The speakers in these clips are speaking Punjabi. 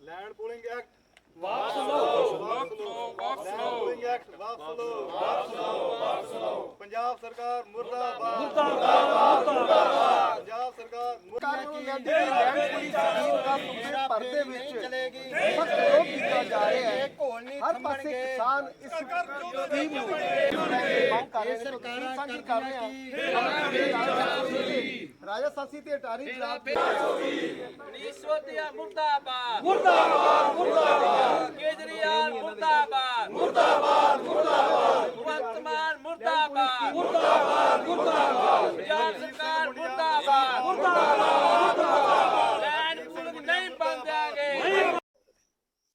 ਲੈਂਡ ਪੂਲਿੰਗ ਐਕਟ ਵਾਪਸ ਲਓ। ਵਾਪਸ ਲਓ ਵਾਪਸ ਲਓ। ਪੂਲਿੰਗ ਐਕਟ ਵਾਪਸ ਲਓ। ਵਾਪਸ ਲਓ ਵਾਪਸ ਲਓ। ਪੰਜਾਬ ਸਰਕਾਰ ਮੁਰਦਾਬਾਦ ਮੁਰਦਾਬਾਦ। ਮੁਰਦਾਬਾਦ। ਪੰਜਾਬ ਸਰਕਾਰ ਮੁਰਦਾਬਾਦ ਪਰਦੇ ਵਿੱਚ ਚਲੇਗੀ ਸਖਤ ਵਿਰੋਧ ਕੀਤਾ ਜਾ ਰਿਹਾ ਹੈ ਹਰ ਪਾਸੇ ਕਿਸਾਨ ਇਸ ਸਕੀਮ ਨੂੰ ਮੰਗ ਕਰ ਰਹੇ ਨੇ ਸਰਕਾਰਾਂ ਸਾਂਝੀ ਕਰ ਰਹੇ ਹਾਂ ਰਾਜਾ ਸਾਸੀ ਤੇ ਅਟਾਰੀ ਖਿਲਾਫ ਰਿਸ਼ਵਤੀਆ ਮੁਰਦਾਬਾਦ ਮੁਰਦਾਬਾਦ ਮੁਰਦਾਬਾਦ ਕੇਜਰੀਵਾਲ ਮੁਰਦਾਬਾਦ ਮੁਰਦਾਬਾਦ ਮੁਰਦਾਬਾਦ ਭਗਵੰਤ ਮਾਨ ਮੁਰਦਾਬਾਦ ਮੁਰਦਾਬਾਦ ਮੁਰਦਾਬਾਦ। ਪੰਜਾਬ ਸਰਕਾਰ ਮੁਰਦਾਬਾਦ ਮੁਰਦਾਬਾਦ। ਲੈਂਡ ਪੂਲਿੰਗ ਨਹੀਂ ਬੰਦ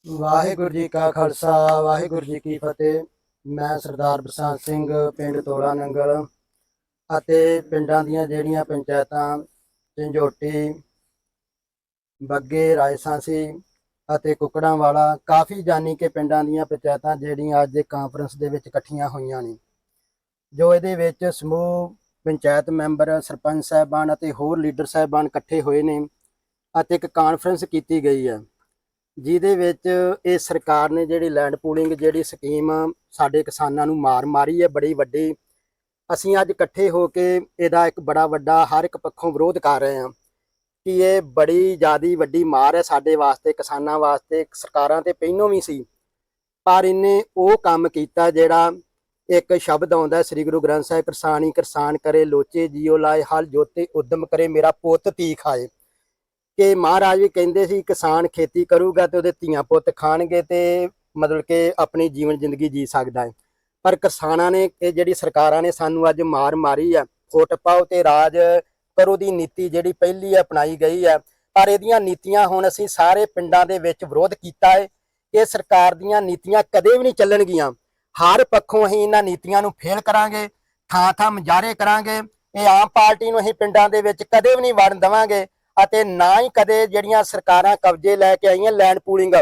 ਵਾਹਿਗੁਰੂ ਜੀ ਕਾ ਖਾਲਸਾ, ਵਾਹਿਗੁਰੂ ਜੀ ਕੀ ਫਤਿਹ। ਮੈਂ ਸਰਦਾਰ ਬਸੰਤ ਸਿੰਘ, ਪਿੰਡ ਤੋਲਾ ਨੰਗਲ ਅਤੇ ਪਿੰਡਾਂ ਦੀਆਂ ਜਿਹੜੀਆਂ ਪੰਚਾਇਤਾਂ, ਝੰਜੋਟੀ, ਬੱਗੇ ਰਾਇਸਾਂਸੀ ਅਤੇ ਕੁਕੜਾਂ ਵਾਲਾ ਕਾਫੀ ਜਾਨੀ ਕਿ ਪਿੰਡਾਂ ਦੀਆਂ ਪੰਚਾਇਤਾਂ ਜਿਹੜੀਆਂ ਅੱਜ ਦੇ ਕਾਨਫਰੰਸ ਦੇ ਵਿੱਚ ਇਕੱਠੀਆਂ ਹੋਈਆਂ ਨੇ। ਜੋ ਇਹਦੇ ਵਿੱਚ ਸਮੂਹ, ਪੰਚਾਇਤ ਮੈਂਬਰ, ਸਰਪੰਚ ਸਾਹਿਬਾਨ ਅਤੇ ਹੋਰ ਲੀਡਰ ਸਾਹਿਬਾਨ ਇਕੱਠੇ ਹੋਏ ਨੇ ਅਤੇ ਇੱਕ ਕਾਨਫਰੰਸ ਕੀਤੀ ਗਈ ਹੈ, ਜਿਹਦੇ ਵਿੱਚ ਇਹ ਸਰਕਾਰ ਨੇ ਜਿਹੜੀ ਲੈਂਡ ਪੂਲਿੰਗ ਜਿਹੜੀ ਸਕੀਮ ਸਾਡੇ ਕਿਸਾਨਾਂ ਨੂੰ ਮਾਰ ਮਾਰੀ ਹੈ, ਬੜੀ ਵੱਡੀ। ਅਸੀਂ ਅੱਜ ਇਕੱਠੇ ਹੋ ਕੇ ਇਹਦਾ ਇੱਕ ਬੜਾ ਵੱਡਾ, ਹਰ ਇੱਕ ਪੱਖੋਂ ਵਿਰੋਧ ਕਰ ਰਹੇ ਹਾਂ ਕਿ ਇਹ ਬੜੀ ਜ਼ਿਆਦੀ ਵੱਡੀ ਮਾਰ ਹੈ ਸਾਡੇ ਵਾਸਤੇ, ਕਿਸਾਨਾਂ ਵਾਸਤੇ, ਸਰਕਾਰਾਂ ਤੇ, ਪਹਿਲੋਂ ਵੀ ਸੀ। ਪਰ ਇਹਨੇ ਉਹ ਕੰਮ ਕੀਤਾ ਜਿਹੜਾ ਇੱਕ ਸ਼ਬਦ ਆਉਂਦਾ ਸ੍ਰੀ ਗੁਰੂ ਗ੍ਰੰਥ ਸਾਹਿਬ, ਕਿਰਸਾਨੀ, ਕਿਰਸਾਨ ਕਰੇ, ਲੋਚੇ ਜੀਓ ਲਾਏ, ਹਲ ਜੋਤੇ ਉਦਮ ਕਰੇ, ਮੇਰਾ ਪੁੱਤ ਧੀ ਖਾਏ। ਕਿ ਮਹਾਰਾਜ ਵੀ ਕਹਿੰਦੇ ਸੀ, ਕਿਸਾਨ ਖੇਤੀ ਕਰੂਗਾ ਤੇ ਉਹਦੇ ਧੀਆਂ ਪੁੱਤ ਖਾਣਗੇ ਤੇ ਮਤਲਬ ਕਿ ਆਪਣੀ ਜੀਵਨ ਜ਼ਿੰਦਗੀ ਜੀ ਸਕਦਾ ਹੈ। ਪਰ ਕਿਸਾਨਾਂ ਨੇ, ਇਹ ਜਿਹੜੀ ਸਰਕਾਰਾਂ ਨੇ ਸਾਨੂੰ ਅੱਜ ਮਾਰ ਮਾਰੀ ਆ ਫੁੱਟ ਪਾਓ ਤੇ ਰਾਜ ਕਰੋ ਦੀ ਨੀਤੀ ਜਿਹੜੀ ਪਹਿਲੀ ਅਪਣਾਈ ਗਈ ਹੈ ਪਰ ਇਹਦੀਆਂ ਨੀਤੀਆਂ ਹੁਣ ਅਸੀਂ ਸਾਰੇ ਪਿੰਡਾਂ ਦੇ ਵਿੱਚ ਵਿਰੋਧ ਕੀਤਾ ਹੈ। ਇਹ ਸਰਕਾਰ ਦੀਆਂ ਨੀਤੀਆਂ ਕਦੇ ਵੀ ਨਹੀਂ ਚੱਲਣਗੀਆਂ। ਹਰ ਪੱਖੋਂ ਅਸੀਂ ਇਹਨਾਂ ਨੀਤੀਆਂ ਨੂੰ ਫੇਲ ਕਰਾਂਗੇ, ਥਾਂ ਥਾਂ ਮੁਜ਼ਾਹਰੇ ਕਰਾਂਗੇ, ਇਹ ਆਮ ਪਾਰਟੀ ਨੂੰ ਅਸੀਂ ਪਿੰਡਾਂ ਦੇ ਵਿੱਚ ਕਦੇ ਵੀ ਨਹੀਂ ਵੜਨ ਦੇਵਾਂਗੇ ਅਤੇ ਨਾ ਹੀ ਕਦੇ ਜਿਹੜੀਆਂ ਸਰਕਾਰਾਂ ਕਬਜ਼ੇ ਲੈ ਕੇ ਆਈਆਂ ਲੈਂਡ ਪੂਲਿੰਗ,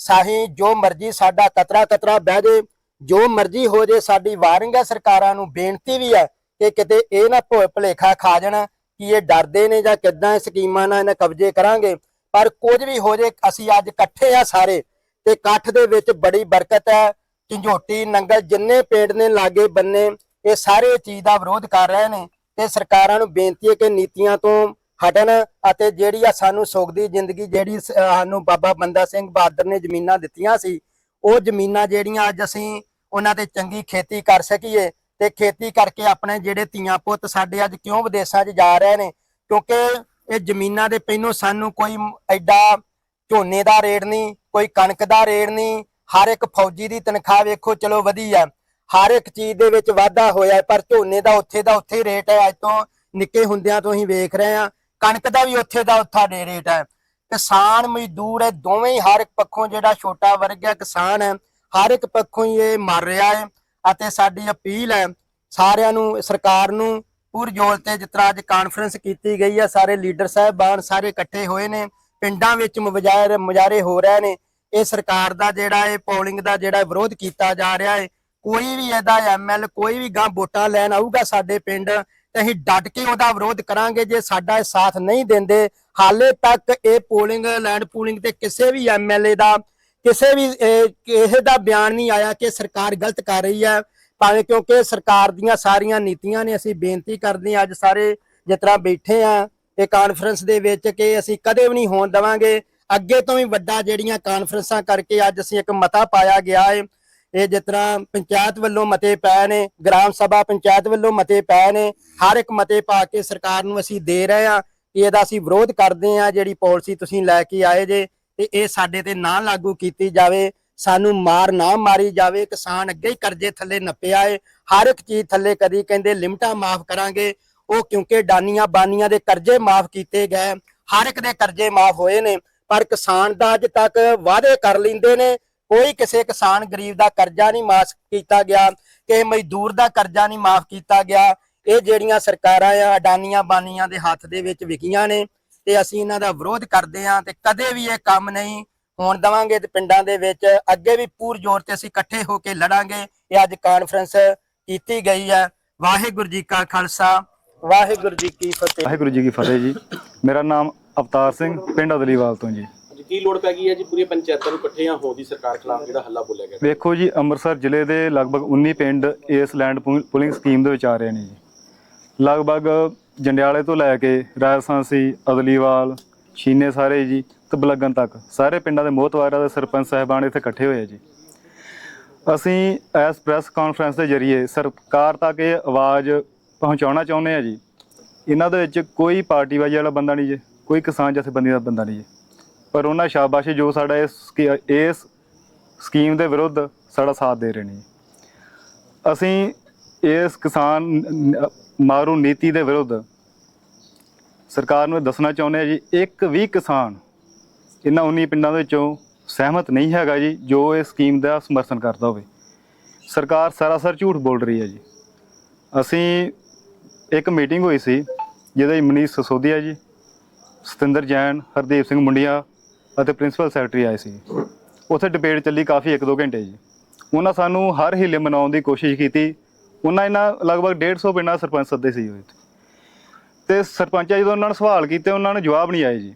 ਸਾਹੀ ਜੋ ਮਰਜ਼ੀ ਸਾਡਾ ਕਤਰਾ ਕਤਰਾ ਬਹਿ ਜੇ, ਜੋ ਮਰਜ਼ੀ ਹੋ ਜੇ, ਸਾਡੀ ਵਾਰਿੰਗ ਹੈ ਸਰਕਾਰਾਂ ਨੂੰ, ਬੇਨਤੀ ਵੀ ਹੈ ਕਿ ਕਿਤੇ ਇਹ ਨਾ ਭੁ- ਭੁਲੇਖਾ ਖਾ ਜਾਣ ਕਿ ਇਹ ਡਰਦੇ ਨੇ ਜਾਂ ਕਿੱਦਾਂ ਸਕੀਮਾਂ ਨਾਲ ਇਹਨਾਂ ਕਬਜ਼ੇ ਕਰਾਂਗੇ, ਪਰ ਕੁਝ ਵੀ ਹੋ ਜੇ, ਅਸੀਂ ਅੱਜ ਇਕੱਠੇ ਆ ਸਾਰੇ ਤੇ ਇਕੱਠ ਦੇ ਵਿੱਚ ਬੜੀ ਬਰਕਤ ਹੈ ਝੰਜੋਟੀ ਨੰਗਲ ਜਿੰਨੇ ਪਿੰਡ ਨੇ ਲਾਗੇ ਬੰਨੇ, ਇਹ ਸਾਰੇ ਚੀਜ਼ ਦਾ ਵਿਰੋਧ ਕਰ ਰਹੇ ਨੇ ਤੇ ਸਰਕਾਰਾਂ ਨੂੰ ਬੇਨਤੀ ਹੈ ਕਿ ਨੀਤੀਆਂ ਤੋਂ ਹਟਣ ਅਤੇ ਜਿਹੜੀ ਆ ਸਾਨੂੰ ਸੁੱਖ ਦੀ ਜ਼ਿੰਦਗੀ ਜਿਹੜੀ ਸਾਨੂੰ ਬਾਬਾ ਬੰਦਾ ਸਿੰਘ ਬਹਾਦਰ ਨੇ ਜ਼ਮੀਨਾਂ ਦਿੱਤੀਆਂ ਸੀ, ਉਹ ਜ਼ਮੀਨਾਂ ਜਿਹੜੀਆਂ ਅੱਜ ਅਸੀਂ ਉਹਨਾਂ ਤੇ ਚੰਗੀ ਖੇਤੀ ਕਰ ਸਕੀਏ ਤੇ ਖੇਤੀ ਕਰਕੇ ਆਪਣੇ ਜਿਹੜੇ ਧੀਆਂ ਪੁੱਤ ਸਾਡੇ ਅੱਜ ਕਿਉਂ ਵਿਦੇਸ਼ਾਂ 'ਚ ਜਾ ਰਹੇ ਨੇ, ਕਿਉਂਕਿ ਇਹ ਜ਼ਮੀਨਾਂ ਦੇ ਪਹਿਲੋਂ ਸਾਨੂੰ ਕੋਈ ਐਡਾ ਝੋਨੇ ਦਾ ਰੇਟ ਨਹੀਂ, ਕੋਈ ਕਣਕ ਦਾ ਰੇਟ ਨਹੀਂ ਹਰ ਇੱਕ ਫੌਜੀ ਦੀ ਤਨਖਾਹ ਵੇਖੋ, ਚਲੋ ਵਧੀ ਆ ਹਰ ਇੱਕ ਚੀਜ਼ ਦੇ ਵਿੱਚ ਵਾਧਾ ਹੋਇਆ ਪਰ ਝੋਨੇ ਦਾ ਉੱਥੇ ਦਾ ਉੱਥੇ ਰੇਟ ਹੈ। ਅੱਜ ਤੋਂ ਨਿੱਕੇ ਹੁੰਦਿਆਂ ਤੋਂ ਹੀ ਵੇਖ ਰਹੇ ਹਾਂ। ਕਣਕ ਦਾ ਵੀ ਉੱਥੇ ਦਾ ਉੱਥਾ ਦੇ ਰੇਟ ਹੈ। ਕਿਸਾਨ ਮਜ਼ਦੂਰ ਇਹ ਦੋਵੇਂ ਹੀ ਹਰ ਇੱਕ ਪੱਖੋਂ ਜਿਹੜਾ ਛੋਟਾ ਵਰਗ ਹੈ, ਕਿਸਾਨ ਹੈ। ਹਰ ਇੱਕ ਪੱਖੋਂ ਹੀ ਇਹ ਮਰ ਰਿਹਾ ਹੈ ਅਤੇ ਸਾਡੀ ਅਪੀਲ ਹੈ, ਸਾਰਿਆਂ ਨੂੰ, ਸਰਕਾਰ ਨੂੰ ਪੂਰ ਜ਼ੋਰ ਤੇ ਜਿਸ ਤਰ੍ਹਾਂ ਅੱਜ ਕਾਨਫਰੰਸ ਕੀਤੀ ਗਈ ਹੈ, ਸਾਰੇ ਲੀਡਰ ਸਾਹਿਬਾਨ ਸਾਰੇ ਇਕੱਠੇ ਹੋਏ ਨੇ। ਪਿੰਡਾਂ ਵਿੱਚ ਮੁਜ਼ਾਹਰੇ ਮੁਜ਼ਾਹਰੇ ਹੋ ਰਹੇ ਨੇ। ਇਹ ਸਰਕਾਰ ਦਾ ਜਿਹੜਾ ਇਹ ਪੋਲਿੰਗ ਦਾ ਜਿਹੜਾ ਵਿਰੋਧ ਕੀਤਾ ਜਾ ਰਿਹਾ ਹੈ, ਕੋਈ ਵੀ ਇਹਦਾ ਐਮਐਲ ਕੋਈ ਵੀ ਗਾਂ ਵੋਟਾਂ ਲੈਣ ਆਊਗਾ ਸਾਡੇ ਪਿੰਡ, ਤੇ ਅਸੀਂ ਡਟ ਕੇ ਉਹਦਾ ਵਿਰੋਧ ਕਰਾਂਗੇ, ਜੇ ਸਾਡਾ ਇਹ ਸਾਥ ਨਹੀਂ ਦਿੰਦੇ, ਹਾਲੇ ਤੱਕ ਇਹ ਪੋਲਿੰਗ ਲੈਂਡ ਪੂਲਿੰਗ ਤੇ ਕਿਸੇ ਵੀ ਐਮਐਲਏ ਦਾ, ਕਿਸੇ ਵੀ ਕਿਸੇ ਦਾ ਬਿਆਨ ਨਹੀਂ ਆਇਆ ਕਿ ਸਰਕਾਰ ਗਲਤ ਕਰ ਰਹੀ ਹੈ। ਭਾਵੇਂ ਕਿਉਂਕਿ ਸਰਕਾਰ ਦੀਆਂ ਸਾਰੀਆਂ ਨੀਤੀਆਂ ਨੇ, ਅਸੀਂ ਬੇਨਤੀ ਕਰਦੇ ਹਾਂ ਅੱਜ ਸਾਰੇ ਜਿਸ ਤਰ੍ਹਾਂ ਬੈਠੇ ਆ ਇਹ ਕਾਨਫਰੰਸ ਦੇ ਵਿੱਚ ਕਿ ਅਸੀਂ ਕਦੇ ਵੀ ਨਹੀਂ ਹੋਣ ਦੇਵਾਂਗੇ। ਅੱਗੇ ਤੋਂ ਵੀ ਵੱਡਾ ਜਿਹੜੀਆਂ ਕਾਨਫਰੰਸਾਂ ਕਰਕੇ ਅੱਜ ਅਸੀਂ ਇੱਕ ਮਤਾ ਪਾਇਆ ਗਿਆ ਹੈ ਇਹ ਜਿਸ ਤਰ੍ਹਾਂ ਪੰਚਾਇਤ ਵੱਲੋਂ ਮਤੇ ਪਏ ਨੇ, ਗ੍ਰਾਮ ਸਭਾ ਪੰਚਾਇਤ ਵੱਲੋਂ ਮਤੇ ਪਏ ਨੇ, ਹਰ ਇੱਕ ਮਤੇ ਪਾ ਕੇ ਸਰਕਾਰ ਨੂੰ ਅਸੀਂ ਦੇ ਰਹੇ ਆ ਕਿ ਇਹਦਾ ਅਸੀਂ ਵਿਰੋਧ ਕਰਦੇ ਆ ਜਿਹੜੀ ਪਾਲਿਸੀ ਤੁਸੀਂ ਲੈ ਕੇ ਆਏ ਜੇ, ਤੇ ਇਹ ਸਾਡੇ ਤੇ ਨਾ ਲਾਗੂ ਕੀਤੀ ਜਾਵੇ, ਸਾਨੂੰ ਮਾਰ ਨਾ ਮਾਰੀ ਜਾਵੇ, ਕਿਸਾਨ ਅੱਗੇ ਹੀ ਕਰਜ਼ੇ ਥੱਲੇ ਨੱਪਿਆ ਏ, ਹਰ ਇੱਕ ਚੀਜ਼ ਥੱਲੇ ਕਦੀ ਕਹਿੰਦੇ ਲਿਮਟਾਂ ਮਾਫ ਕਰਾਂਗੇ, ਉਹ ਕਿਉਂਕਿ ਡਾਨੀਆਂ ਬਾਨੀਆਂ ਦੇ ਕਰਜ਼ੇ ਮਾਫ ਕੀਤੇ ਗਏ, ਹਰ ਇੱਕ ਦੇ ਕਰਜ਼ੇ ਮਾਫ ਹੋਏ ਨੇ ਪਰ ਕਿਸਾਨ ਦਾ ਅੱਜ ਤੱਕ ਵਾਅਦੇ ਕਰ ਲੈਂਦੇ ਨੇ। ਕੋਈ ਕਿਸੇ ਕਿਸਾਨ ਗਰੀਬ ਦਾ ਕਰਜ਼ਾ ਨਹੀਂ ਮਾਫ ਕੀਤਾ ਗਿਆ ਕਿ ਮਜ਼ਦੂਰ ਦਾ ਕਰਜ਼ਾ ਨਹੀਂ ਮਾਫ ਕੀਤਾ ਗਿਆ। ਇਹ ਜਿਹੜੀਆਂ ਸਰਕਾਰਾਂ ਆ, ਅਡਾਨੀਆਂ ਬਾਨੀਆਂ ਦੇ ਹੱਥ ਦੇ ਵਿੱਚ ਵਿਕੀਆਂ ਨੇ ਤੇ ਅਸੀਂ ਇਹਨਾਂ ਦਾ ਵਿਰੋਧ ਕਰਦੇ ਹਾਂ ਤੇ ਕਦੇ ਵੀ ਇਹ ਕੰਮ ਨਹੀਂ ਹੋਣ ਦਵਾਂਗੇ ਤੇ ਪਿੰਡਾਂ ਦੇ ਵਿੱਚ ਅੱਗੇ ਵੀ ਪੂਰ ਜ਼ੋਰ ਤੇ ਅਸੀਂ ਇਕੱਠੇ ਹੋ ਕੇ ਲੜਾਂਗੇ। ਇਹ ਅੱਜ ਕਾਨਫਰੰਸ ਕੀਤੀ ਗਈ ਹੈ। ਵਾਹਿਗੁਰੂ ਜੀ ਕਾ ਖਾਲਸਾ, ਵਾਹਿਗੁਰੂ ਜੀ ਕੀ ਫਤਿਹ। ਵਾਹਿਗੁਰੂ ਜੀ ਕੀ ਫਤਿਹ ਜੀ। ਮੇਰਾ ਨਾਮ ਅਵਤਾਰ ਸਿੰਘ ਪਿੰਡ ਅਦਲੀਵਾਲ ਤੋਂ ਜੀ। ਕੀ ਲੋੜ ਪੈ ਗਈ ਹੈ ਜੀ ਪੂਰੀ ਪੰਚਾਇਤਾਂ ਨੂੰ ਇਕੱਠਿਆਂ ਹੋਣ ਦੀ ਸਰਕਾਰ ਖਿਲਾਫ ਜਿਹੜਾ ਹੱਲਾ ਬੋਲਿਆ ਗਿਆ? ਵੇਖੋ ਜੀ ਅੰਮ੍ਰਿਤਸਰ ਜ਼ਿਲ੍ਹੇ ਦੇ ਲਗਭਗ 19 ਪਿੰਡ ਇਸ ਲੈਂਡ ਪੂਲ- ਪੂਲਿੰਗ ਸਕੀਮ ਦੇ ਵਿੱਚ ਆ ਰਹੇ ਨੇ ਜੀ। ਲਗਭਗ ਜੰਡਿਆਲੇ ਤੋਂ ਲੈ ਕੇ ਰਾਜਸਾਂਸੀ ਅਦਲੀਵਾਲ ਛੀਨੇ ਸਾਰੇ ਜੀ ਤੇ ਬਲਗਨ ਤੱਕ ਸਾਰੇ ਪਿੰਡਾਂ ਦੇ ਮੋਹਤਵਾਰਾਂ ਦੇ ਸਰਪੰਚ ਸਾਹਿਬਾਨ ਇੱਥੇ ਇਕੱਠੇ ਹੋਏ ਜੀ। ਅਸੀਂ ਇਸ ਪ੍ਰੈਸ ਕਾਨਫਰੰਸ ਦੇ ਜ਼ਰੀਏ ਸਰਕਾਰ ਤੱਕ ਇਹ ਆਵਾਜ਼ ਪਹੁੰਚਾਉਣਾ ਚਾਹੁੰਦੇ ਆ ਜੀ। ਇਹਨਾਂ ਦੇ ਵਿੱਚ ਕੋਈ ਪਾਰਟੀਬਾਜ਼ੀ ਵਾਲਾ ਬੰਦਾ ਨਹੀਂ ਜੀ। ਕੋਈ ਕਿਸਾਨ ਜਥੇਬੰਦੀ ਦਾ ਬੰਦਾ ਨਹੀਂ ਜੀ ਪਰ ਉਹਨਾਂ ਸ਼ਾਬਾਸ਼ੀ ਜੋ ਸਾਡਾ ਇਸ ਸਕੀ- ਇਸ ਸਕੀਮ ਦੇ ਵਿਰੁੱਧ ਸਾਡਾ ਸਾਥ ਦੇ ਰਹੇ ਨੇ। ਜੀ। ਅਸੀਂ ਇਸ ਕਿਸਾਨ ਨ- ਮਾਰੂ ਨੀਤੀ ਦੇ ਵਿਰੁੱਧ ਸਰਕਾਰ ਨੂੰ ਇਹ ਦੱਸਣਾ ਚਾਹੁੰਦੇ ਹਾਂ ਜੀ, ਇੱਕ ਵੀ ਕਿਸਾਨ ਇਹਨਾਂ 19 ਪਿੰਡਾਂ ਦੇ ਵਿੱਚੋਂ ਸਹਿਮਤ ਨਹੀਂ ਹੈਗਾ ਜੀ, ਜੋ ਇਸ ਸਕੀਮ ਦਾ ਸਮਰਥਨ ਕਰਦਾ ਹੋਵੇ। ਸਰਕਾਰ ਸਰਾਸਰ ਝੂਠ ਬੋਲ ਰਹੀ ਹੈ ਜੀ। ਅਸੀਂ ਇੱਕ ਮੀਟਿੰਗ ਹੋਈ ਸੀ, ਜਿਹਦੇ ਵਿੱਚ ਮਨੀਸ਼ ਸਸੋਦੀਆ ਜੀ ਸਤਿੰਦਰ ਜੈਨ, ਹਰਦੀਪ ਸਿੰਘ ਮੁੰਡੀਆਂ ਅਤੇ ਪ੍ਰਿੰਸੀਪਲ ਸੈਕਟਰੀ ਆਏ ਸੀ। ਉੱਥੇ ਡਿਬੇਟ ਚੱਲੀ ਕਾਫੀ 1-2 ਘੰਟੇ ਜੀ। ਉਹਨਾਂ ਸਾਨੂੰ ਹਰ ਹੀਲੇ ਮਨਾਉਣ ਦੀ ਕੋਸ਼ਿਸ਼ ਕੀਤੀ। ਉਹਨਾਂ ਇਹਨਾਂ ਲਗਭਗ 150 ਪਿੰਡਾਂ ਦੇ ਸਰਪੰਚ ਸੱਦੇ ਸੀ ਉਹ ਤੇ। ਸਰਪੰਚਾਂ ਜਦੋਂ ਉਹਨਾਂ ਨੇ ਸਵਾਲ ਕੀਤੇ, ਉਹਨਾਂ ਨੂੰ ਜਵਾਬ ਨਹੀਂ ਆਏ ਜੀ।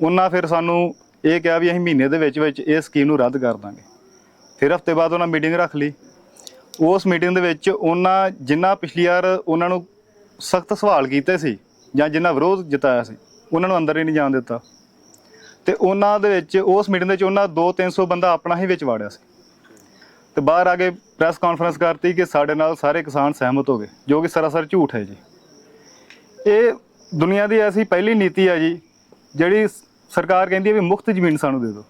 ਉਹਨਾਂ ਫਿਰ ਸਾਨੂੰ ਇਹ ਕਿਹਾ ਵੀ ਅਸੀਂ ਮਹੀਨੇ ਦੇ ਵਿੱਚ ਵਿੱਚ ਇਹ ਸਕੀਮ ਨੂੰ ਰੱਦ ਕਰ ਦਾਂਗੇ। ਫਿਰ ਹਫ਼ਤੇ ਬਾਅਦ ਉਹਨਾਂ ਮੀਟਿੰਗ ਰੱਖ ਲਈ। ਉਸ ਮੀਟਿੰਗ ਦੇ ਵਿੱਚ ਉਹਨਾਂ ਜਿੰਨਾ ਪਿਛਲੀ ਵਾਰ ਉਹਨਾਂ ਨੂੰ ਸਖਤ ਸਵਾਲ ਕੀਤੇ ਸੀ ਜਾਂ ਜਿੰਨਾ ਵਿਰੋਧ ਜਤਾਇਆ ਸੀ ਉਹਨਾਂ ਨੂੰ ਅੰਦਰ ਹੀ ਨਹੀਂ ਜਾਣ ਦਿੱਤਾ। ਤੇ ਉਹਨਾਂ ਦੇ ਵਿੱਚ, ਉਸ ਮੀਟਿੰਗ ਦੇ ਵਿੱਚ ਉਹਨਾਂ 2-300 ਬੰਦਾ ਆਪਣਾ ਹੀ ਵਿੱਚ ਵਾੜਿਆ ਸੀ। ਤੇ ਬਾਹਰ ਆ ਕੇ ਪ੍ਰੈਸ ਕਾਨਫਰੰਸ ਕਰਤੀ ਕਿ ਸਾਡੇ ਨਾਲ ਸਾਰੇ ਕਿਸਾਨ ਸਹਿਮਤ ਹੋ ਗਏ, ਜੋ ਕਿ ਸਰਾਸਰ ਝੂਠ ਹੈ ਜੀ। ਇਹ ਦੁਨੀਆ ਦੀ ਐਸੀ ਪਹਿਲੀ ਨੀਤੀ ਹੈ ਜੀ, ਜਿਹੜੀ ਸਰਕਾਰ ਕਹਿੰਦੀ ਹੈ ਵੀ ਮੁਫਤ ਜ਼ਮੀਨ ਸਾਨੂੰ ਦੇ ਦਿਓ।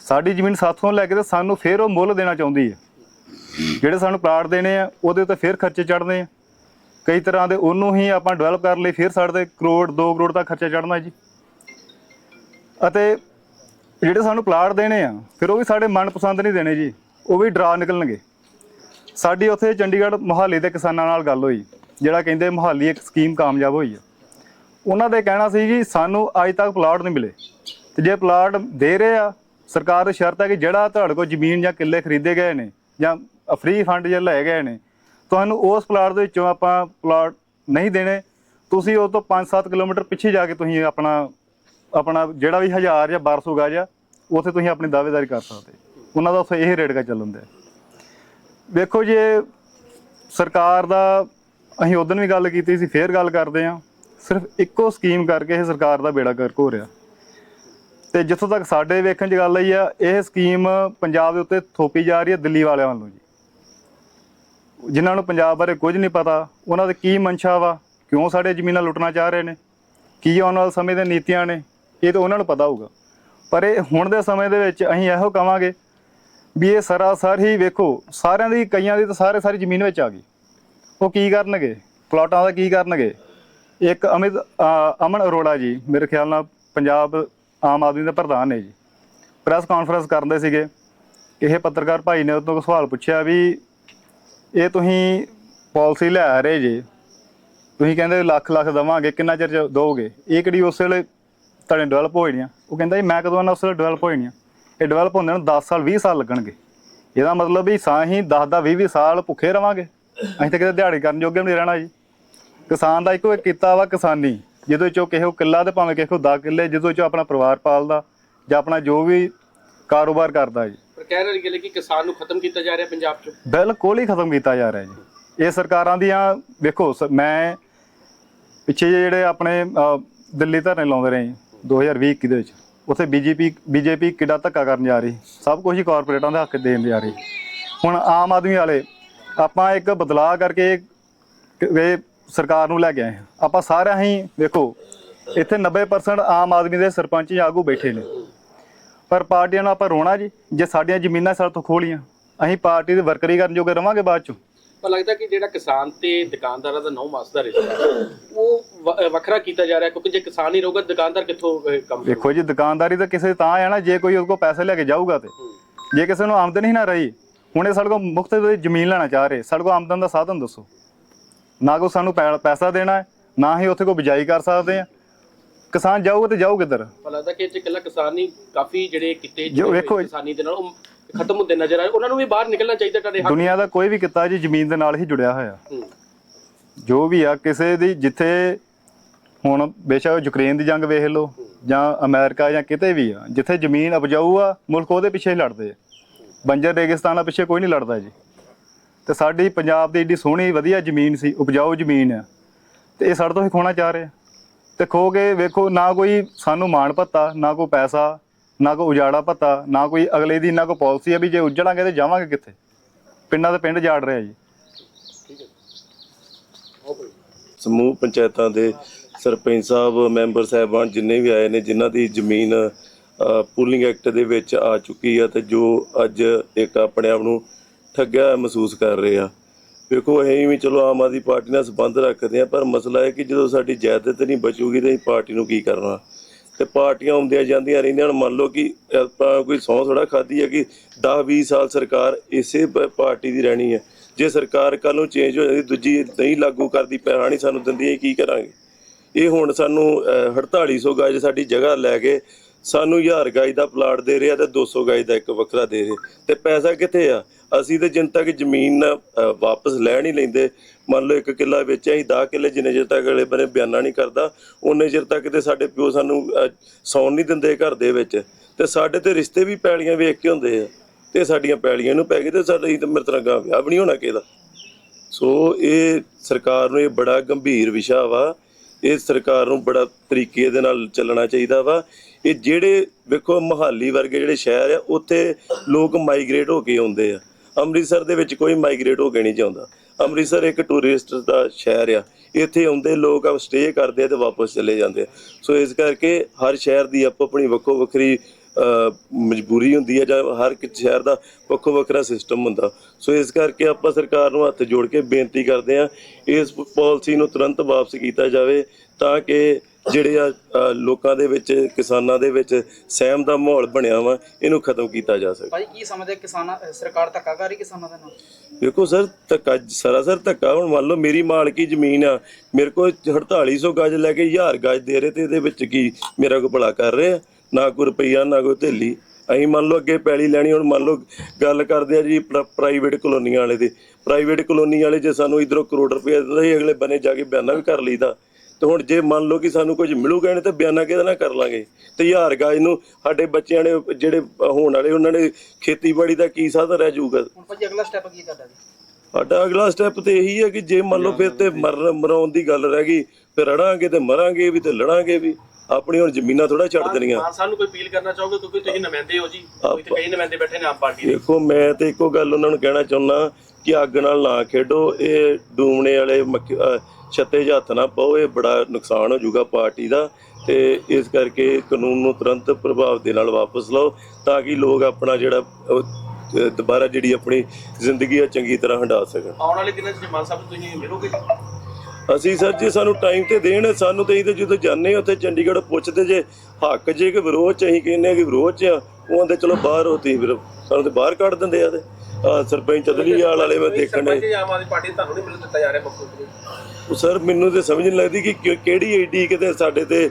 ਸਾਡੀ ਜ਼ਮੀਨ ਸਾਥੋਂ ਲੈ ਕੇ ਤੇ ਸਾਨੂੰ ਫਿਰ ਉਹ ਮੁੱਲ ਦੇਣਾ ਚਾਹੁੰਦੀ ਹੈ। ਜਿਹੜੇ ਸਾਨੂੰ ਪਲਾਟ ਦੇਣੇ ਆ, ਉਹਦੇ ਉੱਤੇ ਫਿਰ ਖਰਚੇ ਚੜ੍ਹਨੇ ਆ। ਕਈ ਤਰ੍ਹਾਂ ਦੇ ਉਹਨੂੰ ਹੀ ਆਪਾਂ ਡਿਵੈਲਪ ਕਰਨ ਲਈ ਫਿਰ ਸਾਡੇ ਤੇ ਕਰੋੜ 2 ਕਰੋੜ ਦਾ ਖਰਚਾ ਚੜ੍ਹਨਾ ਜੀ। ਅਤੇ ਜਿਹੜੇ ਸਾਨੂੰ ਪਲਾਟ ਦੇਣੇ ਆ, ਫਿਰ ਉਹ ਵੀ ਸਾਡੇ ਮਨਪਸੰਦ ਨਹੀਂ ਦੇਣੇ ਜੀ। ਉਹ ਵੀ ਡਰਾ ਨਿਕਲਣਗੇ। ਸਾਡੀ ਉੱਥੇ ਚੰਡੀਗੜ੍ਹ ਮੁਹਾਲੀ ਦੇ ਕਿਸਾਨਾਂ ਨਾਲ ਗੱਲ ਹੋਈ, ਜਿਹੜਾ ਕਹਿੰਦੇ ਮੁਹਾਲੀ ਇੱਕ ਸਕੀਮ ਕਾਮਯਾਬ ਹੋਈ ਆ। ਉਹਨਾਂ ਦੇ ਕਹਿਣਾ ਸੀ ਜੀ, ਸਾਨੂੰ ਅੱਜ ਤੱਕ ਪਲਾਟ ਨਹੀਂ ਮਿਲੇ। ਤੇ ਜੇ ਪਲਾਟ ਦੇ ਰਹੇ ਆ, ਸਰਕਾਰ ਦੀ ਸ਼ਰਤ ਹੈ ਕਿ ਜਿਹੜਾ ਤੁਹਾਡੇ ਕੋਲ ਜ਼ਮੀਨ ਜਾਂ ਕਿੱਲੇ ਖਰੀਦੇ ਗਏ ਨੇ ਜਾਂ ਫ੍ਰੀ ਫੰਡ ਜੇ ਲਏ ਗਏ ਨੇ ਤੁਹਾਨੂੰ ਉਸ ਪਲਾਟ ਦੇ ਵਿੱਚੋਂ ਆਪਾਂ ਪਲਾਟ ਨਹੀਂ ਦੇਣੇ। ਤੁਸੀਂ ਉਹ ਤੋਂ 5-7 ਕਿਲੋਮੀਟਰ ਪਿੱਛੇ ਜਾ ਕੇ ਤੁਸੀਂ ਆਪਣਾ ਆਪਣਾ ਜਿਹੜਾ ਵੀ 1000 ਜਾਂ 1200 ਗਜ ਆ, ਉੱਥੇ ਤੁਸੀਂ ਆਪਣੀ ਦਾਅਵੇਦਾਰੀ ਕਰ ਸਕਦੇ। ਉਹਨਾਂ ਦਾ ਉੱਥੇ ਇਹ ਰੇਟ ਕਾ ਚੱਲਣ ਦਿਆ। ਵੇਖੋ ਜੇ ਸਰਕਾਰ ਦਾ, ਅਸੀਂ ਉਦੋਂ ਵੀ ਗੱਲ ਕੀਤੀ ਸੀ, ਫੇਰ ਗੱਲ ਕਰਦੇ ਆ ਸਿਰਫ ਇੱਕੋ ਸਕੀਮ ਕਰਕੇ ਇਹ ਸਰਕਾਰ ਦਾ ਬੇੜਾ ਗਰਕ ਹੋ ਰਿਹਾ। ਤੇ ਜਿੱਥੋਂ ਤੱਕ ਸਾਡੇ ਵੇਖਣ 'ਚ ਗੱਲ ਆਈ ਆ, ਇਹ ਸਕੀਮ ਪੰਜਾਬ ਦੇ ਉੱਤੇ ਥੋਪੀ ਜਾ ਰਹੀ ਹੈ, ਦਿੱਲੀ ਵਾਲਿਆਂ ਵੱਲੋਂ ਜੀ। ਜਿਨ੍ਹਾਂ ਨੂੰ ਪੰਜਾਬ ਬਾਰੇ ਕੁਝ ਨਹੀਂ ਪਤਾ, ਉਹਨਾਂ ਦੇ ਕੀ ਮਨਸ਼ਾ ਵਾ? ਕਿਉਂ ਸਾਡੇ ਜ਼ਮੀਨਾਂ ਲੁੱਟਣਾ ਚਾਹ ਰਹੇ ਨੇ? ਕੀ ਆਉਣ ਵਾਲੇ ਸਮੇਂ ਦੇ ਨੀਤੀਆਂ ਨੇ? ਇਹ ਤਾਂ ਉਹਨਾਂ ਨੂੰ ਪਤਾ ਹੋਊਗਾ। ਪਰ ਇਹ ਹੁਣ ਦੇ ਸਮੇਂ ਦੇ ਵਿੱਚ ਅਸੀਂ ਇਹੋ ਕਵਾਂਗੇ ਵੀ ਇਹ ਸਰਾਸਰ ਹੀ ਵੇਖੋ, ਸਾਰਿਆਂ ਦੀ, ਕਈਆਂ ਦੀ ਤਾਂ ਸਾਰੇ ਸਾਰੀ ਜ਼ਮੀਨ ਵਿੱਚ ਆ ਗਈ। ਉਹ ਕੀ ਕਰਨਗੇ? ਪਲਾਟਾਂ ਦਾ ਕੀ ਕਰਨਗੇ? ਇੱਕ ਅਮਿਤ ਅਮਨ ਅਰੋੜਾ ਜੀ, ਮੇਰੇ ਖਿਆਲ ਨਾਲ ਪੰਜਾਬ ਆਮ ਆਦਮੀ ਦੇ ਪ੍ਰਧਾਨ ਨੇ ਜੀ। ਪ੍ਰੈਸ ਕਾਨਫਰੰਸ ਕਰਦੇ ਸੀਗੇ। ਇਹ ਪੱਤਰਕਾਰ ਭਾਈ ਨੇ ਉਹ ਤੋਂ ਸਵਾਲ ਪੁੱਛਿਆ ਵੀ ਇਹ ਤੁਸੀਂ ਪਾਲਿਸੀ ਲੈ ਰਹੇ ਜੇ, ਤੁਸੀਂ ਕਹਿੰਦੇ ਲੱਖ ਲੱਖ ਦਵਾਂਗੇ, ਕਿੰਨਾ ਚਿਰ ਚ ਦੋਗੇ? ਇਹ ਕਿਹੜੀ ਉਸ ਵੇਲੇ ਤੁਹਾਡੇ ਡਿਵੈਲਪ ਹੋ ਜਾਣੀਆਂ? ਉਹ ਕਹਿੰਦਾ ਜੀ, ਮੈਂ ਕਦੋਂ ਨਾ ਉਸ ਵੇਲੇ ਡਿਵੈਲਪ ਹੋ ਜਾਣੀਆਂ? ਇਹ ਡਿਵੈਲਪ ਹੁੰਦੇ ਨੂੰ 10 ਸਾਲ 20 ਸਾਲ ਲੱਗਣਗੇ। ਇਹਦਾ ਮਤਲਬ ਵੀ ਸਾਂ ਹੀ 10 ਦਾ 20 20 ਸਾਲ ਭੁੱਖੇ ਰਵਾਂਗੇ। ਅਸੀਂ ਤਾਂ ਕਿਤੇ ਦਿਹਾੜੀ ਕਰਨ ਜੋਗੇ ਵੀ ਨਹੀਂ ਰਹਿਣਾ ਜੀ। ਕਿਸਾਨ ਦਾ ਇੱਕੋ ਇੱਕ ਕੀਤਾ ਵਾ ਕਿਸਾਨੀ। ਜਿਹਦੇ ਚੋਂ ਕਿਸੇ ਕੋ ਕਿੱਲਾ ਤੇ ਭਾਵੇਂ ਕਿਸੇ ਕੋ 10 ਕਿੱਲੇ, ਜਿਹਦੇ ਚੋਂ ਆਪਣਾ ਪਰਿਵਾਰ ਪਾਲਦਾ, ਜਾਂ ਆਪਣਾ ਜੋ ਵੀ ਕਾਰੋਬਾਰ ਕਰਦਾ ਜੀ। ਪਰ ਕਹਿ ਰਹੇ ਗੱਲ ਕਿ ਕਿਸਾਨ ਨੂੰ ਖਤਮ ਕੀਤਾ ਜਾ ਰਿਹਾ ਪੰਜਾਬ 'ਚ। ਬਿਲਕੁਲ ਹੀ ਖਤਮ ਕੀਤਾ ਜਾ ਰਿਹਾ ਜੀ। ਇਹ ਸਰਕਾਰਾਂ ਦੀਆਂ ਵੇਖੋ ਸ- ਮੈਂ ਪਿੱਛੇ ਜਿਹੇ ਜਿਹੜੇ ਆਪਣੇ ਅ, ਦਿੱਲੀ ਧਰਨੇ ਲਾਉਂਦੇ ਰਹੇ 2020 ਦੇ ਵਿੱਚ। ਉੱਥੇ ਬੀਜੇਪੀ ਬੀਜੇਪੀ ਕਿੱਡਾ ਧੱਕਾ ਕਰਨ ਜਾ ਰਹੀ। ਸਭ ਕੁਝ ਹੀ ਕਾਰਪੋਰੇਟਾਂ ਦੇ ਹੱਕ ਦੇਣ ਜਾ ਰਹੀ। ਹੁਣ ਆਮ ਆਦਮੀ ਵਾਲੇ ਆਪਾਂ ਇੱਕ ਬਦਲਾਅ ਕਰਕੇ ਇਹ- ਇਹ ਸਰਕਾਰ ਨੂੰ ਲੈ ਕੇ ਆਏ ਹਾਂ। ਆਪਾਂ ਸਾਰਿਆਂ ਹੀ ਵੇਖੋ ਇੱਥੇ 90% ਆਮ ਆਦਮੀ ਦੇ ਸਰਪੰਚ ਜਾਂ ਆਗੂ ਬੈਠੇ ਨੇ। ਪਰ ਪਾਰਟੀਆਂ ਨੂੰ ਆਪਾਂ ਰੋਣਾ ਜੀ ਜੇ ਸਾਡੀਆਂ ਜ਼ਮੀਨਾਂ ਸਾਡੇ ਤੋਂ ਖੋਲੀਆਂ ਅਸੀਂ ਪਾਰਟੀ ਦੇ ਵਰਕਰੀ ਕਰਨ ਜੋਗੇ ਰਵਾਂਗੇ ਬਾਅਦ ਚੋਂ। ਪਰ ਲੱਗਦਾ ਕਿ ਜਿਹੜਾ ਕਿਸਾਨ ਤੇ ਦੁਕਾਨਦਾਰਾਂ ਦਾ ਨੌ ਮਾਸ ਦਾ ਰਿਸ਼ਤਾ ਹੈ, ਉਹ ਵ- ਵੱਖਰਾ ਕੀਤਾ ਜਾ ਰਿਹਾ ਕਿਉਂਕਿ ਜੇ ਕਿਸਾਨ ਨਹੀਂ ਰਹੂਗਾ ਦੁਕਾਨਦਾਰ ਕਿੱਥੋਂ ਅਹ, ਕੰਮ ਕਰੂਗਾ? ਵੇਖੋ ਜੀ ਦੁਕਾਨਦਾਰੀ ਤਾਂ ਕਿਸੇ ਤਾਂ ਆ ਨਾ ਜੇ ਕੋਈ ਉਹਦੇ ਕੋਲ ਪੈਸੇ ਲੈ ਕੇ ਜਾਊਗਾ ਤੇ। ਜੇ ਕਿਸੇ ਨੂੰ ਆਮਦਨ ਹੀ ਨਾ ਰਹੀ ਹੁਣ ਇਹ ਸਾਡੇ ਕੋਲ ਮੁਫਤ ਦੀ ਜ਼ਮੀਨ ਲੈਣਾ ਚਾਹ ਰਹੇ ਸਾਡੇ ਕੋਲ ਆਮਦਨ ਦਾ ਸਾਧਨ ਦੱਸੋ। ਨਾ ਕੋ ਸਾਨੂੰ ਪੈ- ਪੈਸਾ ਦੇਣਾ ਹੈ ਨਾ ਹੀ ਉੱਥੇ ਕੋਈ ਬਿਜਾਈ ਕਰ ਸਕਦੇ ਆ। ਕਿਸਾਨ ਜਾਊਗਾ ਤੇ ਜਾਊ ਕਿੱਧਰ? ਪਰ ਲੱਗਦਾ ਕਿ ਇਹ 'ਚ ਇਕੱਲਾ ਕਿਸਾਨ ਨਹੀਂ ਕਾਫੀ ਜਿਹੜੇ ਕਿਤੇ ਜੋ ਜੁੜੇ ਹੋਏ ਵੇਖੋ- ਕਿਸਾਨੀ ਦੇ ਨਾਲ ਉਹ ਖਤਮ ਹੁੰਦੇ ਨਜ਼ਰ ਆ ਰਹੇ। ਉਹਨਾਂ ਨੂੰ ਵੀ ਬਾਹਰ ਨਿਕਲਣਾ ਚਾਹੀਦਾ ਤੁਹਾਡੇ ਹੱਕ ਦੁਨੀਆ ਦਾ ਕੋਈ ਵੀ ਕਿੱਤਾ ਜੀ ਜ਼ਮੀਨ ਦੇ ਨਾਲ ਹੀ ਜੁੜਿਆ ਹੋਇਆ। ਹੂੰ। ਜੋ ਵੀ ਆ ਕਿਸੇ ਦੀ ਜਿੱਥੇ ਹੁਣ ਬੇਸ਼ੱਕ ਯੂਕਰੇਨ ਦੀ ਜੰਗ ਵੇਖ ਲਓ ਜਾਂ ਅਮਰੀਕਾ ਜਾਂ ਕਿਤੇ ਵੀ ਆ ਜਿੱਥੇ ਜ਼ਮੀਨ ਉਪਜਾਊ ਆ ਮੁਲਕ ਉਹਦੇ ਪਿੱਛੇ ਹੀ ਲੜਦੇ ਆ। ਬੰਜਰ ਰੇਗਿਸਤਾਨਾਂ ਪਿੱਛੇ ਕੋਈ ਨਹੀਂ ਲੜਦਾ ਜੀ। ਤੇ ਸਾਡੀ ਪੰਜਾਬ ਦੀ ਏਡੀ ਸੋਹਣੀ ਵਧੀਆ ਜ਼ਮੀਨ ਸੀ ਉਪਜਾਊ ਜ਼ਮੀਨ ਆ। ਤੇ ਇਹ ਸਾਡੇ ਤੋਂ ਹੀ ਖੋਣਾ ਚਾਹ ਰਹੇ ਆ। ਤੇ ਖੋ ਕੇ ਵੇਖੋ, ਨਾ ਕੋਈ ਸਾਨੂੰ ਮਾਣ ਭੱਤਾ, ਨਾ ਕੋਈ ਪੈਸਾ, ਨਾ ਕੋਈ ਉਜਾੜਾ ਭੱਤਾ, ਨਾ ਕੋਈ ਅਗਲੇ ਦੀ, ਨਾ ਕੋਈ ਪਾਲਿਸੀ ਆ ਵੀ ਜੇ ਉਜੜਾਂਗੇ ਤੇ ਜਾਵਾਂਗੇ ਕਿੱਥੇ? ਪਿੰਡਾਂ ਦੇ ਪਿੰਡ ਜਾੜ ਰਿਹਾ ਜੀ। ਸਮੂਹ ਪੰਚਾਇਤਾਂ ਦੇ ਸਰਪੰਚ ਸਾਹਿਬ, ਮੈਂਬਰ ਸਾਹਿਬਾਨ ਜਿੰਨੇ ਵੀ ਆਏ ਨੇ, ਜਿਨ੍ਹਾਂ ਦੀ ਜ਼ਮੀਨ ਪੂਲਿੰਗ ਐਕਟ ਦੇ ਵਿੱਚ ਆ ਚੁੱਕੀ ਆ ਤੇ ਜੋ ਅੱਜ ਇੱਕ ਆਪਣੇ ਆਪ ਨੂੰ ਠੱਗਿਆ ਮਹਿਸੂਸ ਕਰ ਰਹੇ ਆ। ਵੇਖੋ ਅਸੀਂ ਵੀ ਚਲੋ ਆਮ ਆਦਮੀ ਪਾਰਟੀ ਨਾਲ ਸੰਬੰਧ ਰੱਖਦੇ ਆ ਪਰ ਮਸਲਾ ਹੈ ਕਿ ਜਦੋਂ ਸਾਡੀ ਜਾਇਦਾਦ ਨਹੀਂ ਬਚੂਗੀ ਤੇ ਅਸੀਂ ਪਾਰਟੀ ਨੂੰ ਕੀ ਕਰਨਾ? ਤੇ ਪਾਰਟੀਆਂ ਆਉਂਦੀਆਂ ਜਾਂਦੀਆਂ ਰਹਿੰਦੀਆਂ ਹੁਣ ਮੰਨ ਲਓ ਕਿ ਆਪਾਂ ਕੋਈ ਸੌ ਥੋੜਾ ਖਾਦੀ ਹੈ ਕਿ 10 20 ਸਾਲ ਸਰਕਾਰ ਇਸੇ ਪ- ਪਾਰਟੀ ਦੀ ਰਹਿਣੀ ਹੈ ਜੇ ਸਰਕਾਰ ਕੱਲ ਨੂੰ ਚੇਂਜ ਹੋ ਜਾਂਦੀ ਦੂਜੀ ਨਹੀਂ ਲਾਗੂ ਕਰਦੀ ਪੈਸਾ ਨਹੀਂ ਸਾਨੂੰ ਦਿੰਦੀ ਅਸੀਂ ਕੀ ਕਰਾਂਗੇ? ਇਹ ਹੁਣ ਸਾਨੂੰ ਅਹ, 4800 ਗਜ ਸਾਡੀ ਜਗ੍ਹਾ ਲੈ ਕੇ ਸਾਨੂੰ 1000 ਗਾਈ ਦਾ ਪਲਾਟ ਦੇ ਰਿਹਾ ਤੇ 200 ਗਾਈ ਦਾ ਇੱਕ ਵੱਖਰਾ ਦੇ ਰਿਹਾ। ਤੇ ਪੈਸਾ ਕਿੱਥੇ ਆ? ਅਸੀਂ ਤੇ ਜਿੰਨ ਤੱਕ ਜ਼ਮੀਨ ਅਹ, ਵਾਪਸ ਲੈ ਨਹੀਂ ਲੈਂਦੇ। ਮੰਨ ਲਓ ਇੱਕ ਕਿੱਲਾ ਵੇਚਿਆ ਅਸੀਂ 10 ਕਿੱਲੇ ਜਿੰਨੇ ਚਿਰ ਤੱਕ ਅਗਲੇ ਬੰਨੇ ਬਿਆਨਾ ਨਹੀਂ ਕਰਦਾ ਉਹਨੇ ਚਿਰ ਤੱਕ ਤੇ ਸਾਡੇ ਪਿਓ ਸਾਨੂੰ ਅਹ, ਸੌਣ ਨਹੀਂ ਦਿੰਦੇ ਘਰ ਦੇ ਵਿੱਚ। ਤੇ ਸਾਡੇ ਤੇ ਰਿਸ਼ਤੇ ਵੀ ਪੈਲੀਆਂ ਵੇਖ ਕੇ ਹੁੰਦੇ ਆ। ਤੇ ਸਾਡੀਆਂ ਪੈਲੀਆਂ ਨੂੰ ਪੈ ਗਏ ਤੇ ਸਾਡੇ ਤਾਂ ਮੇਰੇ ਤਰ੍ਹਾਂ ਗਾਂ ਵਿਆਹ ਵੀ ਨਹੀਂ ਹੋਣਾ ਕਿਹਦਾ ਸੋ ਇਹ ਸਰਕਾਰ ਨੂੰ ਇਹ ਬੜਾ ਗੰਭੀਰ ਵਿਸ਼ਾ ਵਾ। ਇਹ ਸਰਕਾਰ ਨੂੰ ਬੜਾ ਤਰੀਕੇ ਦੇ ਨਾਲ ਚੱਲਣਾ ਚਾਹੀਦਾ ਵਾ। ਇਹ ਜਿਹੜੇ ਵੇਖੋ ਮਹਾਲੀ ਵਰਗੇ ਜਿਹੜੇ ਸ਼ਹਿਰ ਆ, ਉੱਥੇ ਲੋਕ ਮਾਈਗ੍ਰੇਟ ਹੋ ਕੇ ਆਉਂਦੇ ਆ। ਅੰਮ੍ਰਿਤਸਰ ਦੇ ਵਿੱਚ ਕੋਈ ਮਾਈਗ੍ਰੇਟ ਹੋ ਕੇ ਨਹੀਂ ਜਾਂਦਾ। ਅੰਮ੍ਰਿਤਸਰ ਇੱਕ ਟੂਰਿਸਟ ਦਾ ਸ਼ਹਿਰ ਆ। ਇੱਥੇ ਆਉਂਦੇ ਲੋਕ ਆ ਸਟੇ ਕਰਦੇ ਆ ਤੇ ਵਾਪਸ ਚਲੇ ਜਾਂਦੇ ਆ। ਸੋ ਇਸ ਕਰਕੇ ਹਰ ਸ਼ਹਿਰ ਦੀ ਆਪੋ ਆਪਣੀ ਵੱਖੋ ਵੱਖਰੀ ਮਜਬੂਰੀ ਹੁੰਦੀ ਹੈ ਜਾਂ ਹਰ ਇੱਕ ਸ਼ਹਿਰ ਦਾ ਵੱਖੋ ਵੱਖਰਾ ਸਿਸਟਮ ਹੁੰਦਾ। ਸੋ ਇਸ ਕਰਕੇ ਆਪਾਂ ਸਰਕਾਰ ਨੂੰ ਹੱਥ ਜੋੜ ਕੇ ਬੇਨਤੀ ਕਰਦੇ ਹਾਂ ਇਸ ਪਾਲਿਸੀ ਨੂੰ ਤੁਰੰਤ ਵਾਪਸ ਕੀਤਾ ਜਾਵੇ ਤਾਂ ਕਿ ਜਿਹੜੇ ਆ ਲੋਕਾਂ ਦੇ ਵਿੱਚ ਕਿਸਾਨਾਂ ਦੇ ਵਿੱਚ ਸਹਿਮ ਦਾ ਮਾਹੌਲ ਬਣਿਆ ਵਾ ਇਹਨੂੰ ਖਤਮ ਕੀਤਾ ਜਾ ਸਕੇ। ਭਾਈ ਕੀ ਸਮਝਦੇ ਕਿਸਾਨਾਂ ਅਹ ਸਰਕਾਰ ਧੱਕਾ ਕਰ ਰਹੀ ਕਿਸਾਨਾਂ ਦੇ ਨਾਲ? ਦੇਖੋ ਸਰ ਧੱਕਾ ਸਰਾਸਰ ਧੱਕਾ ਹੁਣ ਮੰਨ ਲਓ ਮੇਰੀ ਮਾਲਕੀ ਜ਼ਮੀਨ ਆ ਮੇਰੇ ਕੋਲ 4800 ਗਜ ਲੈ ਕੇ 1000 ਗਜ ਦੇ ਰਹੇ ਤੇ ਇਹਦੇ ਵਿੱਚ ਕੀ ਮੇਰਾ ਕੋਈ ਭਲਾ ਕਰ ਰਹੇ? ਆ ਨਾ ਕੋਈ ਰੁਪਈਆ ਨਾ ਕੋਈ ਥੇਲੀ ਅਸੀਂ ਮੰਨ ਲਓ ਅੱਗੇ ਪੈਲੀ ਲੈਣੀ ਹੁਣ ਮੰਨ ਲਓ ਗੱਲ ਕਰਦੇ ਆ ਜੀ ਪ੍ਰਾਈਵੇਟ ਕਲੋਨੀਆਂ ਵਾਲੇ ਦੇ। ਪ੍ਰਾਈਵੇਟ ਕਲੋਨੀ ਵਾਲੇ ਜੇ ਸਾਨੂੰ ਇਧਰੋਂ ਕਰੋੜ ਰੁਪਏ ਦਿੰਦੇ ਸੀ ਅਗਲੇ ਬੰਨੇ ਜਾ ਕੇ ਬਿਆਨਾ ਵੀ ਕਰ ਲਈਦਾ। ਤੇ ਹੁਣ ਜੇ ਮੰਨ ਲਓ ਕਿ ਸਾਨੂੰ ਕੁਝ ਮਿਲੂਗਾ ਨਹੀਂ ਤੇ ਬਿਆਨਾ ਕਿਹਦੇ ਨਾਲ ਕਰ ਲਾਂਗੇ? ਤੇ ਹਜ਼ਾਰ ਗਾਜ ਨੂੰ ਸਾਡੇ ਬੱਚਿਆਂ ਨੇ ਜਿਹੜੇ ਹੋਣ ਵਾਲੇ ਉਹਨਾਂ ਨੇ ਖੇਤੀਬਾੜੀ ਦਾ ਕੀ ਸਾਧਨ ਰਹਿ ਜਾਊਗਾ? ਹੁਣ ਭਾਜੀ ਅਗਲਾ ਸਟੈਪ ਕੀ ਤੁਹਾਡਾ ਜੀ? ਸਾਡਾ ਅਗਲਾ ਸਟੈਪ ਤੇ ਇਹੀ ਹੈ ਕਿ ਜੇ ਮੰਨ ਲਓ ਫਿਰ ਤੇ ਮਰਨ ਮਰਾਉਣ ਦੀ ਗੱਲ ਰਹਿ ਗਈ ਫਿਰ ਰੜਾਂਗੇ ਤੇ ਮਰਾਂਗੇ ਵੀ ਤੇ ਲੜਾਂਗੇ ਵੀ। ਆਪਣੀ ਹੁਣ ਜ਼ਮੀਨਾਂ ਥੋੜਾ ਛੱਡ ਦੇਣੀਆਂ। ਮਾਨ ਸਾਹਿਬ ਨੂੰ ਕੋਈ ਅਪੀਲ ਕਰਨਾ ਚਾਹੋਗੇ? ਕਿਉਂਕਿ ਤੁਸੀਂ ਨੁਮਾਇੰਦੇ ਹੋ ਜੀ। ਇੱਥੇ ਕਈ ਨੁਮਾਇੰਦੇ ਬੈਠੇ ਨੇ ਆਮ ਪਾਰਟੀ ਦੇ। ਦੇਖੋ ਮੈਂ ਤੇ ਇੱਕੋ ਗੱਲ ਉਹਨਾਂ ਨੂੰ ਕਹਿਣਾ ਚਾਹੁੰਦਾ ਕਿ ਅੱਗ ਨਾਲ ਨਾ ਖੇਡੋ ਇਹ ਡੂਮਣੇ ਵਾਲੇ ਛੱਤੇ 'ਚ ਹੱਥ ਨਾ ਪਾਓ ਇਹ ਬੜਾ ਨੁਕਸਾਨ ਹੋ ਜਾਊਗਾ ਪਾਰਟੀ ਦਾ ਤੇ ਇਸ ਕਰਕੇ ਕਾਨੂੰਨ ਨੂੰ ਤੁਰੰਤ ਪ੍ਰਭਾਵ ਦੇ ਨਾਲ ਵਾਪਸ ਲਓ ਤਾਂ ਕਿ ਲੋਕ ਆਪਣਾ ਜਿਹੜਾ ਦੁਬਾਰਾ ਜਿਹੜੀ ਆਪਣੀ ਜ਼ਿੰਦਗੀ ਆ ਚੰਗੀ ਤਰ੍ਹਾਂ ਹੰਡਾ ਸਕਣ। ਆਉਣ ਵਾਲੇ ਦਿਨਾਂ 'ਚ ਜੇ ਮਾਨ ਸਾਹਿਬ ਤੁਸੀਂ ਮਿਲੋਗੇ ਅਸੀਂ ਸਰ ਜੇ ਸਾਨੂੰ ਟਾਈਮ ਤੇ ਦੇਣ ਸਾਨੂੰ ਤੇ ਇਹਦੇ ਜਦੋਂ ਜਾਂਦੇ ਹਾਂ ਉੱਥੇ ਚੰਡੀਗੜ੍ਹ ਪੁੱਛਦੇ ਜੇ ਹੱਕ ਜੇ ਕਿ ਵਿਰੋਧ ਚ ਅਸੀਂ ਕਹਿੰਦੇ ਆ ਕਿ ਵਿਰੋਧ ਚ ਆ ਉਹ ਆਂਦੇ ਚਲੋ ਬਾਹਰ ਹੋਤੀ ਫਿਰ ਸਾਨੂੰ ਤੇ ਬਾਹਰ ਕੱਢ ਦਿੰਦੇ ਆ ਤੇ। ਸਰਪੰਚ ਅਦਲੀਵਾਲ ਵਾਲੇ ਮੈਂ ਦੇਖਣ। ਸਰਪੰਚ ਜੀ ਆਮ ਆਦਮੀ ਪਾਰਟੀ ਤੁਹਾਨੂੰ ਨਹੀਂ ਮਿਲਣ ਦਿੱਤਾ ਜਾ ਰਿਹਾ ਮੁੱਖ ਮੰਤਰੀ। ਉਹ ਸਰ ਮੈਨੂੰ ਤੇ ਸਮਝ ਨਹੀਂ ਲੱਗਦੀ ਕਿ ਕਿ- ਕਿਹੜੀ ਏਡੀ ਕਿਤੇ ਸਾਡੇ ਤੇ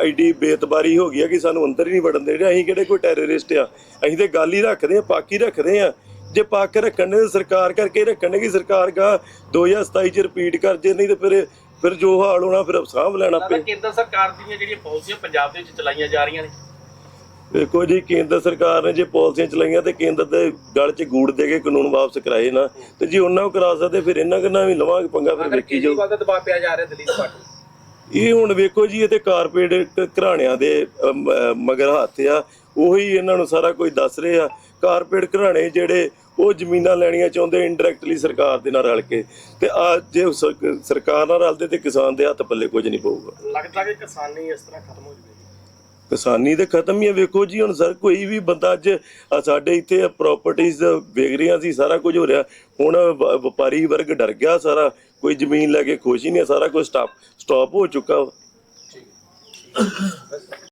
ਐਡੀ ਬੇਤਬਾਰੀ ਹੋ ਗਈ ਆ ਕਿ ਸਾਨੂੰ ਅੰਦਰ ਹੀ ਨਹੀਂ ਵੜਨ ਦੇ ਰਹੇ ਅਸੀਂ ਕਿਹੜੇ ਕੋਈ ਟੈਰਰਿਸਟ ਆ? ਅਸੀਂ ਤੇ ਗੱਲ ਹੀ ਰੱਖਦੇ ਆ ਪਾਕੀ ਰੱਖਦੇ ਆ ਜੇ ਪੱਕ ਰੱਖਣ ਨੇ ਸਰਕਾਰ ਕਰਕੇ ਰੱਖਣ ਕਿ ਸਰਕਾਰ ਗਾ 2027 ਚ ਰਿਪੀਟ ਕਰ ਜੇ ਨਹੀਂ ਤੇ ਫਿਰ ਫਿਰ ਜੋ ਹਾਲ ਹੋਣਾ ਫਿਰ ਸਾਂਭ ਲੈਣਾ ਲੱਗਦਾ ਪਏ। ਕੇਂਦਰ ਸਰਕਾਰ ਦੀਆਂ ਜਿਹੜੀਆਂ ਪਾਲਿਸੀਆਂ ਪੰਜਾਬ ਦੇ ਵਿੱਚ ਚਲਾਈਆਂ ਜਾ ਰਹੀਆਂ ਨੇ। ਵੇਖੋ ਜੀ ਕੇਂਦਰ ਸਰਕਾਰ ਨੇ ਜੇ ਪਾਲਿਸੀਆਂ ਚਲਾਈਆਂ ਤੇ ਕੇਂਦਰ ਦੇ ਗਲ 'ਚ ਗੂੜ ਦੇ ਕੇ ਕਾਨੂੰਨ ਵਾਪਸ ਕਰਾਏ ਨਾ ਤੇ ਜੇ ਉਹਨਾਂ ਨੂੰ ਕਰਾ ਸਕਦੇ ਫਿਰ ਇਹਨਾਂ ਕਿੰਨਾ ਵੀ ਲਵਾਂਗੇ ਪੰਗਾ ਫਿਰ ਵੇਖੀ ਦਬਾਅ ਪਿਆ ਜਾ ਰਿਹਾ ਇਹ ਹੁਣ ਵੇਖੋ ਜੀ ਇਹ ਤੇ ਕਾਰਪੋਰੇਟ ਘਰਾਣਿਆਂ ਦੇ ਮਗਰ ਹੱਥ ਆ ਉਹੀ ਇਹਨਾਂ ਨੂੰ ਸਾਰਾ ਕੁਝ ਦੱਸ ਰਹੇ ਆ। ਕਾਰਪੋਰੇਟ ਘਰਾਣੇ ਜਿਹੜੇ ਉਹ ਜ਼ਮੀਨਾਂ ਲੈਣੀਆਂ ਚਾਹੁੰਦੇ ਇਨਡਾਇਰੈਕਟਲੀ ਸਰਕਾਰ ਦੇ ਨਾਲ ਰਲ ਕੇ। ਤੇ ਆ ਜੇ ਸਰਕਾਰ ਨਾਲ ਰਲਦੇ ਤੇ ਕਿਸਾਨ ਦੇ ਹੱਥ ਪੱਲੇ ਕੁਝ ਨਹੀਂ ਪਊਗਾ। ਲੱਗਦਾ ਕਿ ਕਿਸਾਨੀ ਇਸ ਤਰ੍ਹਾਂ ਖਤਮ ਹੋ ਜਾਵੇਗੀ ਕਿਸਾਨੀ ਤੇ ਖਤਮ ਹੀ ਹੈ ਵੇਖੋ ਜੀ ਹੁਣ ਸਰ ਕੋਈ ਵੀ ਬੰਦਾ ਅੱਜ ਆਹ ਸਾਡੇ ਇੱਥੇ ਪ੍ਰਾਪਰਟੀਆਂ ਵੇਚ ਰਹੀਆਂ ਸੀ ਸਾਰਾ ਕੁਝ ਹੋ ਰਿਹਾ। ਹੁਣ ਵ- ਵਪਾਰੀ ਵਰਗ ਡਰ ਗਿਆ ਸਾਰਾ। ਕੋਈ ਜ਼ਮੀਨ ਲੈ ਕੇ ਖੁਸ਼ ਹੀ ਨਹੀਂ ਆ, ਸਾਰਾ ਕੁਝ ਸਟਾਪ ਸਟਾਪ ਹੋ ਚੁੱਕਾ। ਵਾ।